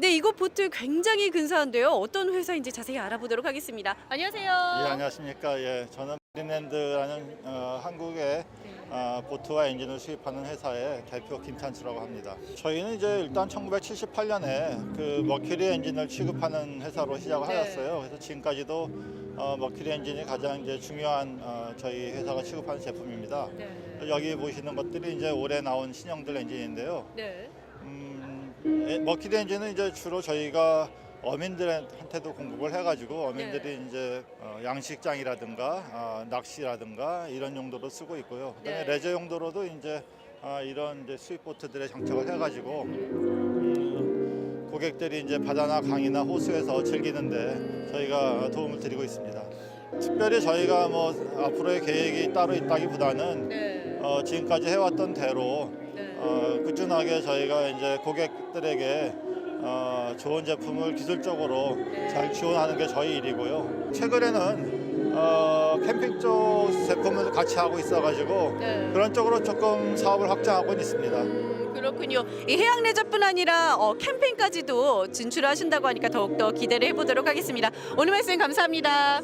네, 이곳 보트 굉장히 근사한데요. 어떤 회사인지 자세히 알아보도록 하겠습니다. 안녕하세요. 예, 안녕하십니까. 예, 저는 마린랜드라는 어, 한국의 어, 보트와 엔진을 수입하는 회사의 대표 김찬수라고 합니다. 저희는 이제 일단 1978년에 그 머큐리 엔진을 취급하는 회사로 시작을 네. 하였어요. 그래서 지금까지도 어, 머큐리 엔진이 가장 이제 중요한 어, 저희 회사가 취급하는 제품입니다. 네. 여기 보시는 것들이 이제 올해 나온 신형들 엔진인데요. 네. 음, 에- 머큐리 엔진은 이제 주로 저희가 어민들한테도 공급을 해가지고 어민들이 네. 이제 어, 양식장이라든가 어, 낚시라든가 이런 용도로 쓰고 있고요. 그다음에 네. 레저 용도로도 이제 어, 이런 이제 수입 보트들에 장착을 해가지고 음, 고객들이 이제 바다나 강이나 호수에서 즐기는데 저희가 도움을 드리고 있습니다. 특별히 저희가 뭐 앞으로의 계획이 따로 있다기보다는 네. 어, 지금까지 해왔던 대로 네. 어, 꾸준하게 저희가 이제 고객들에게 어, 좋은 제품을 기술적으로 잘 지원하는 게 저희 일이고요. 최근에는 어, 캠핑 쪽 제품을 같이 하고 있어가지고 네. 그런 쪽으로 조금 사업을 확장하고 있습니다. 음, 그렇군요. 이 해양 레저뿐 아니라 어, 캠핑까지도 진출하신다고 하니까 더욱더 기대를 해보도록 하겠습니다. 오늘 말씀 감사합니다.